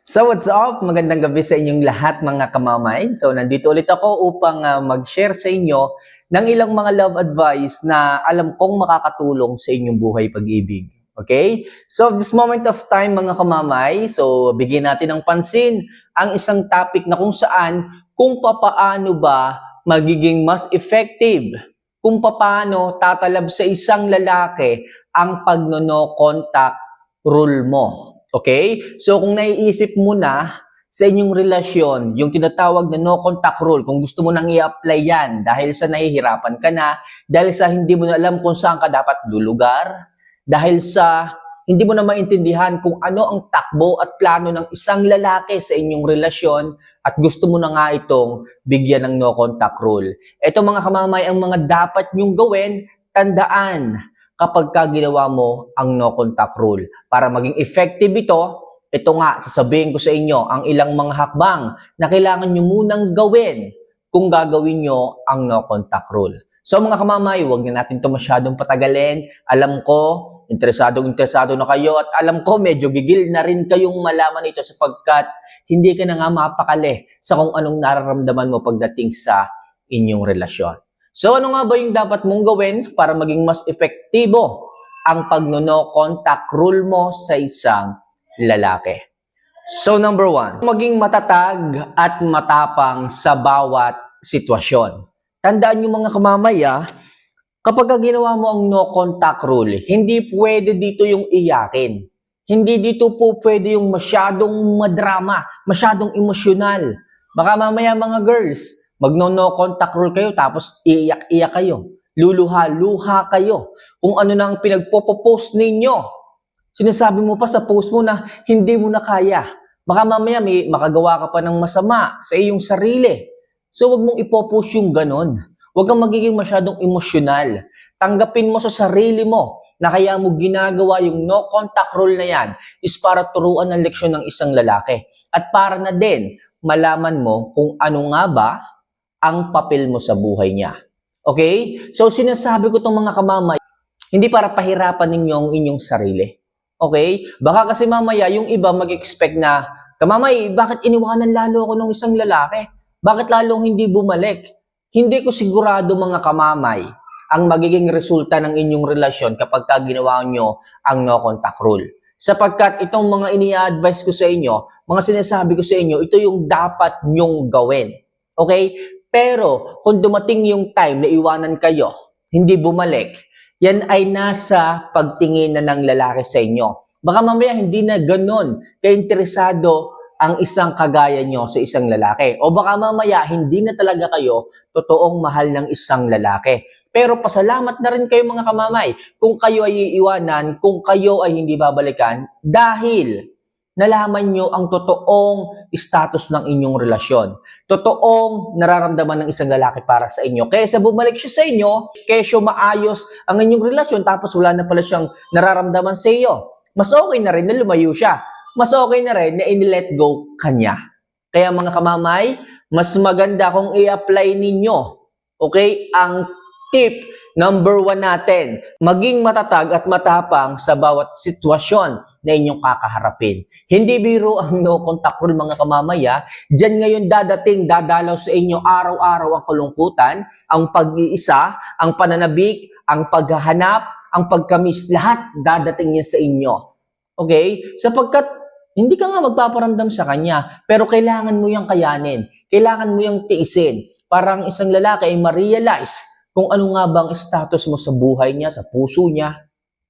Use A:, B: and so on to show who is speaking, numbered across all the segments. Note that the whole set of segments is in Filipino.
A: So what's up? Magandang gabi sa inyong lahat mga kamamay. So nandito ulit ako upang ah, mag-share sa inyo ng ilang mga love advice na alam kong makakatulong sa inyong buhay pag-ibig. Okay? So this moment of time mga kamamay, so bigyan natin ng pansin ang isang topic na kung saan kung papaano ba magiging mas effective, kung papaano tatalab sa isang lalaki ang pagno-no contact rule mo. Okay? So kung naiisip mo na sa inyong relasyon, yung tinatawag na no contact rule, kung gusto mo nang i-apply yan dahil sa nahihirapan ka na, dahil sa hindi mo na alam kung saan ka dapat lulugar, dahil sa hindi mo na maintindihan kung ano ang takbo at plano ng isang lalaki sa inyong relasyon at gusto mo na nga itong bigyan ng no contact rule. Ito mga kamamay ang mga dapat nyong gawin, tandaan kapag ka ginawa mo ang no contact rule. Para maging effective ito, ito nga, sasabihin ko sa inyo ang ilang mga hakbang na kailangan nyo munang gawin kung gagawin nyo ang no contact rule. So mga kamamay, huwag na natin ito masyadong patagalin. Alam ko, interesadong interesado na kayo at alam ko medyo gigil na rin kayong malaman ito sapagkat hindi ka na nga mapakali sa kung anong nararamdaman mo pagdating sa inyong relasyon. So ano nga ba yung dapat mong gawin para maging mas epektibo ang pagno-no contact rule mo sa isang lalaki? So number one, maging matatag at matapang sa bawat sitwasyon. Tandaan nyo mga kamamaya, kapag ka ginawa mo ang no contact rule, hindi pwede dito yung iyakin. Hindi dito po pwede yung masyadong madrama, masyadong emosyonal. Baka mamaya mga girls, magno-no contact rule kayo tapos iiyak-iyak kayo. Luluha-luha kayo. Kung ano na ang pinagpo-post ninyo. Sinasabi mo pa sa post mo na hindi mo na kaya. Baka mamaya may makagawa ka pa ng masama sa iyong sarili. So wag mong ipopost yung ganon. Huwag kang magiging masyadong emosyonal. Tanggapin mo sa sarili mo na kaya mo ginagawa yung no contact rule na yan is para turuan ng leksyon ng isang lalaki. At para na din malaman mo kung ano nga ba ang papel mo sa buhay niya. Okay? So sinasabi ko itong mga kamamay, hindi para pahirapan ninyo ang inyong sarili. Okay? Baka kasi mamaya yung iba mag-expect na, kamamay, bakit iniwanan lalo ako ng isang lalaki? Bakit lalong hindi bumalik? Hindi ko sigurado mga kamamay ang magiging resulta ng inyong relasyon kapag ka ginawa nyo ang no contact rule. Sapagkat itong mga ini-advise ko sa inyo, mga sinasabi ko sa inyo, ito yung dapat nyong gawin. Okay? Pero kung dumating yung time na iwanan kayo, hindi bumalik, yan ay nasa pagtingin na ng lalaki sa inyo. Baka mamaya hindi na ganon kainteresado ang isang kagaya nyo sa isang lalaki. O baka mamaya hindi na talaga kayo totoong mahal ng isang lalaki. Pero pasalamat na rin kayo mga kamamay kung kayo ay iiwanan, kung kayo ay hindi babalikan dahil nalaman nyo ang totoong status ng inyong relasyon. Totoong nararamdaman ng isang lalaki para sa inyo. Kaysa bumalik siya sa inyo, kaysa maayos ang inyong relasyon tapos wala na pala siyang nararamdaman sa iyo. Mas okay na rin na lumayo siya. Mas okay na rin na in-let go kanya. Kaya mga kamamay, mas maganda kung i-apply ninyo, okay, ang tip number one natin, maging matatag at matapang sa bawat sitwasyon na inyong kakaharapin. Hindi biro ang no contact rule mga kamamaya. Diyan ngayon dadating, dadalaw sa inyo araw-araw ang kalungkutan, ang pag-iisa, ang pananabik, ang paghahanap, ang pagkamis, lahat dadating niya sa inyo. Okay? Sapagkat hindi ka nga magpaparamdam sa kanya, pero kailangan mo yung kayanin. Kailangan mo yung tiisin. Para ang isang lalaki ay ma-realize kung ano nga bang status mo sa buhay niya, sa puso niya,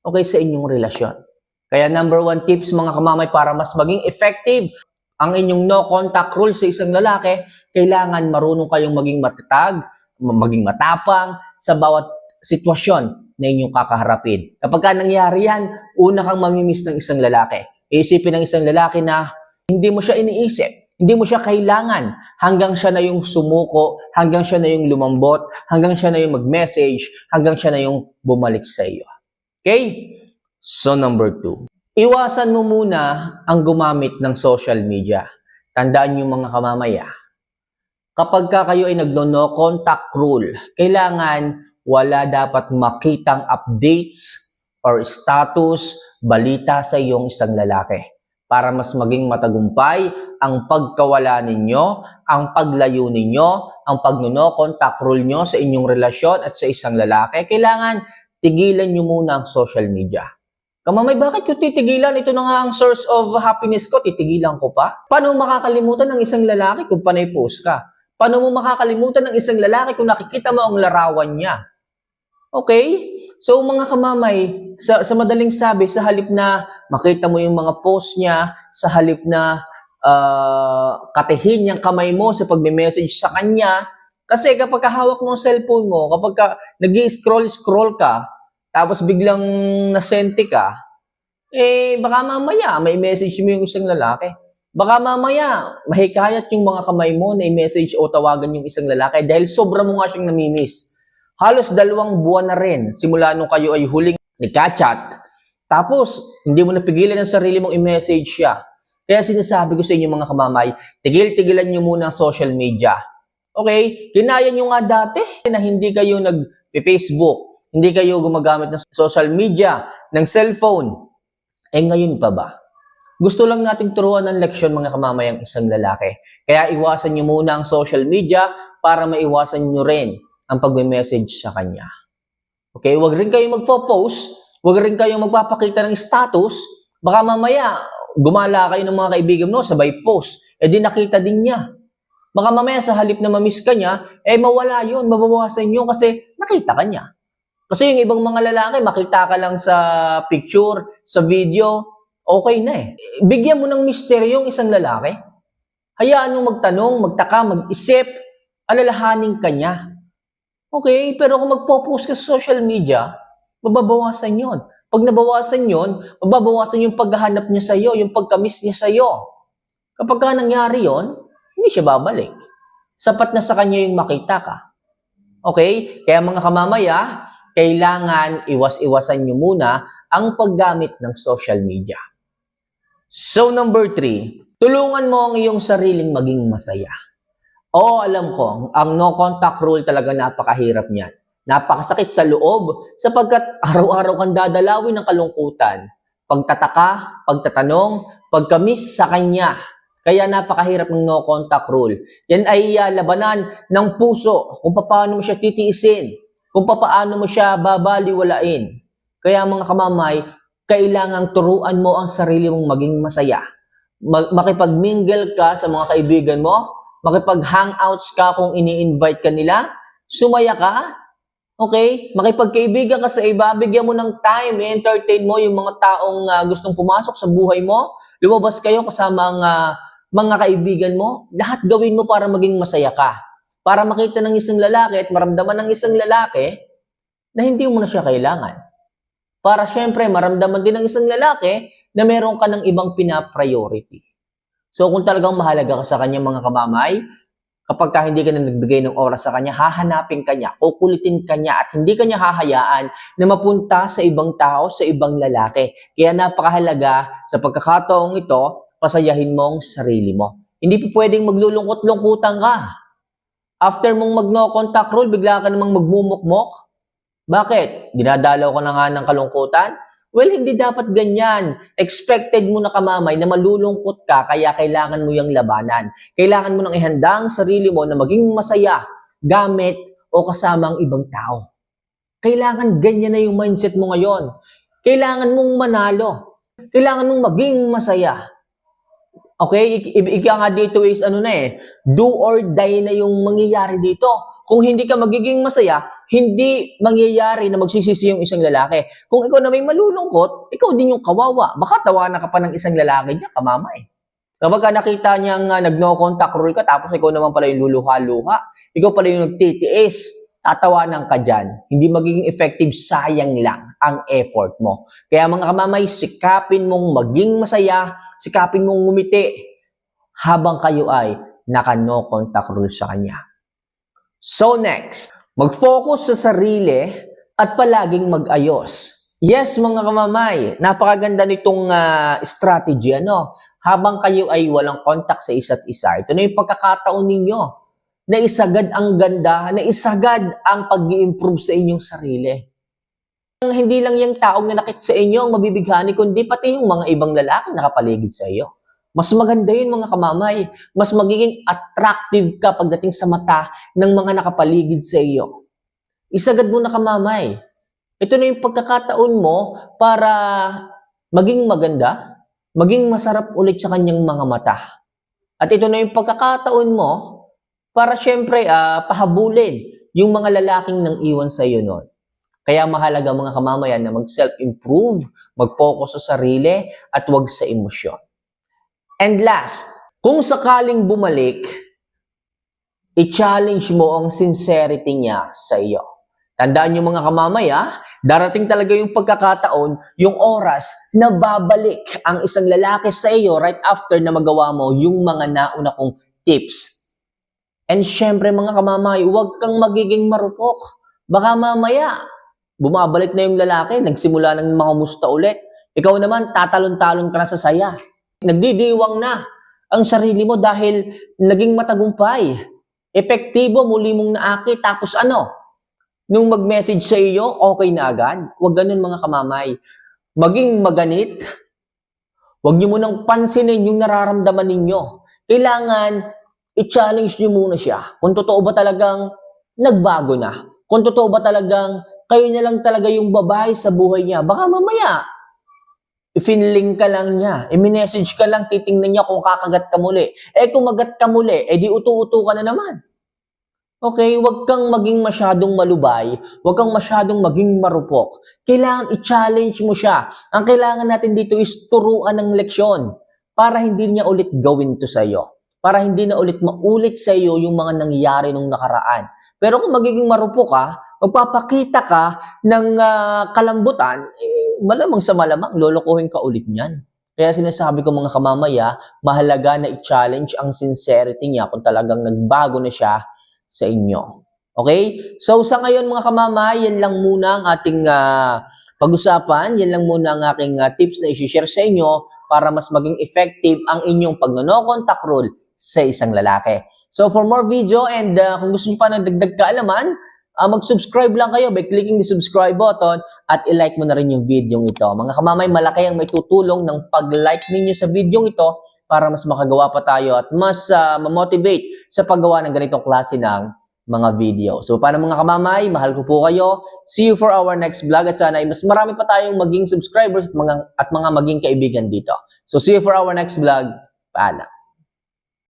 A: okay, sa inyong relasyon. Kaya number one tips mga kamamay para mas maging effective ang inyong no contact rule sa isang lalaki, kailangan marunong kayong maging matatag, maging matapang sa bawat sitwasyon na inyong kakaharapin. Kapag ka nangyari yan, una kang mamimiss ng isang lalaki. Isipin ng isang lalaki na hindi mo siya iniisip, hindi mo siya kailangan hanggang siya na yung sumuko, hanggang siya na yung lumambot, hanggang siya na yung mag-message, hanggang siya na yung bumalik sa iyo. Okay? So number two, iwasan mo muna ang gumamit ng social media. Tandaan niyo mga kamamaya, kapag ka kayo ay nagno-no contact rule, kailangan wala dapat makitang updates or status, balita sa iyong isang lalaki. para mas maging matagumpay ang pagkawala ninyo, ang paglayo ninyo, ang pagnuno, contact rule nyo sa inyong relasyon at sa isang lalaki, kailangan tigilan nyo muna ang social media. Kamamay, bakit ko titigilan? Ito na nga ang source of happiness ko, titigilan ko pa? Paano makakalimutan ng isang lalaki kung panay post ka? Paano mo makakalimutan ng isang lalaki kung nakikita mo ang larawan niya? Okay? So mga kamamay, sa, sa madaling sabi, sa halip na makita mo yung mga post niya, sa halip na uh, katihin yung kamay mo sa pagme-message sa kanya, kasi kapag hawak mo ang cellphone mo, kapag ka, nag scroll scroll ka, tapos biglang nasente ka, eh baka mamaya may message mo yung isang lalaki. Baka mamaya mahikayat yung mga kamay mo na i-message o tawagan yung isang lalaki dahil sobra mo nga siyang namimiss. Halos dalawang buwan na rin simula nung kayo ay huling nagka-chat. Tapos, hindi mo napigilan ang sarili mong i-message siya. Kaya sinasabi ko sa inyo mga kamamay, tigil-tigilan nyo muna ang social media. Okay? Kinaya nyo nga dati na hindi kayo nag-Facebook, hindi kayo gumagamit ng social media, ng cellphone. Eh ngayon pa ba? Gusto lang nating turuan ng leksyon mga kamamayang isang lalaki. Kaya iwasan nyo muna ang social media para maiwasan nyo rin ang pagme-message sa kanya. Okay? Huwag rin kayo magpo-post, huwag rin kayo magpapakita ng status, baka mamaya gumala kayo ng mga kaibigan mo, sabay post, eh di nakita din niya. Baka mamaya sa halip na mamiss ka niya, eh mawala yun, mababawasan yun kasi nakita ka niya. Kasi yung ibang mga lalaki, makita ka lang sa picture, sa video, okay na eh. Bigyan mo ng misteryo yung isang lalaki. Hayaan mo magtanong, magtaka, mag-isip, alalahanin ka niya. Okay, pero kung magpo-post ka sa social media, mababawasan yon. Pag nabawasan yon, mababawasan yung paghahanap niya sa iyo, yung pagkamis niya sa iyo. Kapag ka nangyari yon, hindi siya babalik. Sapat na sa kanya yung makita ka. Okay? Kaya mga kamamaya, kailangan iwas-iwasan nyo muna ang paggamit ng social media. So number three, tulungan mo ang iyong sariling maging masaya. Oo, alam ko, ang no contact rule talaga napakahirap niyan. Napakasakit sa loob sapagkat araw-araw kang dadalawin ng kalungkutan. Pagtataka, pagtatanong, pagkamis sa kanya. Kaya napakahirap ng no contact rule. Yan ay uh, labanan ng puso kung paano mo siya titiisin, kung paano mo siya babaliwalain. Kaya mga kamamay, kailangang turuan mo ang sarili mong maging masaya. Mag- makipag-mingle ka sa mga kaibigan mo, makipag-hangouts ka kung ini-invite ka nila, sumaya ka, okay? Makipagkaibigan ka sa iba, bigyan mo ng time, entertain mo yung mga taong uh, gustong pumasok sa buhay mo, lumabas kayo kasama ang uh, mga kaibigan mo, lahat gawin mo para maging masaya ka. Para makita ng isang lalaki at maramdaman ng isang lalaki na hindi mo na siya kailangan para syempre maramdaman din ng isang lalaki na meron ka ng ibang pinapriority. So kung talagang mahalaga ka sa kanya mga kamamay, kapag ka hindi ka na nagbigay ng oras sa kanya, hahanapin ka niya, kukulitin ka niya at hindi ka niya hahayaan na mapunta sa ibang tao, sa ibang lalaki. Kaya napakahalaga sa pagkakataong ito, pasayahin mo ang sarili mo. Hindi po pwedeng maglulungkot-lungkutan ka. After mong mag-no contact rule, bigla ka namang magmumukmok, bakit? Dinadalaw ka na nga ng kalungkutan? Well, hindi dapat ganyan. Expected mo na kamamay na malulungkot ka kaya kailangan mo yung labanan. Kailangan mo nang ihanda ang sarili mo na maging masaya gamit o kasama ang ibang tao. Kailangan ganyan na yung mindset mo ngayon. Kailangan mong manalo. Kailangan mong maging masaya. Okay? Ika nga dito is ano na eh, do or die na yung mangyayari dito. Kung hindi ka magiging masaya, hindi mangyayari na magsisisi yung isang lalaki. Kung ikaw na may malulungkot, ikaw din yung kawawa. Baka tawanan ka pa ng isang lalaki niya, kamamay. Kapag ka nakita niyang uh, nag-no contact rule ka, tapos ikaw naman pala yung luluha-luha, ikaw pala yung nagtitiis, tatawanan ka dyan. Hindi magiging effective, sayang lang ang effort mo. Kaya mga kamamay, sikapin mong maging masaya, sikapin mong ngumiti habang kayo ay naka-no contact rule sa kanya. So next, mag-focus sa sarili at palaging mag-ayos. Yes, mga kamamay, napakaganda nitong uh, strategy. Ano? Habang kayo ay walang contact sa isa't isa, ito na yung pagkakataon ninyo na isagad ang ganda, na isagad ang pag improve sa inyong sarili. Hindi lang yung taong nanakit sa inyo ang mabibighani, kundi pati yung mga ibang lalaki nakapaligid sa iyo. Mas maganda yun mga kamamay. Mas magiging attractive ka pagdating sa mata ng mga nakapaligid sa iyo. Isagad mo na kamamay. Ito na yung pagkakataon mo para maging maganda, maging masarap ulit sa kanyang mga mata. At ito na yung pagkakataon mo para syempre ah, pahabulin yung mga lalaking nang iwan sa iyo noon. Kaya mahalaga mga kamamayan na mag-self-improve, mag-focus sa sarili, at wag sa emosyon. And last, kung sakaling bumalik, i-challenge mo ang sincerity niya sa iyo. Tandaan niyo mga kamamaya, darating talaga yung pagkakataon, yung oras na babalik ang isang lalaki sa iyo right after na magawa mo yung mga nauna kong tips. And syempre mga kamamay, huwag kang magiging marupok. Baka mamaya, bumabalik na yung lalaki, nagsimula ng mga musta ulit. Ikaw naman, tatalon-talon ka na sa saya. Nagdidiwang na ang sarili mo dahil naging matagumpay. Epektibo, muli mong naakit. Tapos ano? Nung mag-message sa iyo, okay na agad. Huwag ganun mga kamamay. Maging maganit. Huwag niyo munang pansinin yung nararamdaman ninyo. Kailangan i-challenge niyo muna siya. Kung totoo ba talagang nagbago na. Kung totoo ba talagang kayo na lang talaga yung babae sa buhay niya. Baka mamaya, i-finling ka lang niya. I-message ka lang, titingnan niya kung kakagat ka muli. Eh kung magat ka muli, eh di utu-utu ka na naman. Okay, huwag kang maging masyadong malubay, huwag kang masyadong maging marupok. Kailangan i-challenge mo siya. Ang kailangan natin dito is turuan ng leksyon para hindi niya ulit gawin to sa iyo. Para hindi na ulit maulit sa iyo yung mga nangyari nung nakaraan. Pero kung magiging marupok ka, magpapakita ka ng ah, kalambutan, eh, malamang sa malamang, lolokohin ka ulit niyan. Kaya sinasabi ko mga kamamaya, mahalaga na i-challenge ang sincerity niya kung talagang nagbago na siya sa inyo. Okay? So sa ngayon mga kamamay, yan lang muna ang ating ah, pag-usapan. Yan lang muna ang aking ah, tips na i-share sa inyo para mas maging effective ang inyong pag-no-contact rule sa isang lalaki. So for more video and ah, kung gusto niyo pa ng dagdag kaalaman, ah, mag-subscribe lang kayo by clicking the subscribe button at i-like mo na rin yung video ito. Mga kamamay, malaki ang may tutulong ng pag-like ninyo sa video ito para mas makagawa pa tayo at mas ah, ma-motivate sa paggawa ng ganitong klase ng mga video. So paano mga kamamay, mahal ko po kayo. See you for our next vlog at sana ay mas marami pa tayong maging subscribers at mga, at mga maging kaibigan dito. So see you for our next vlog. Paalam.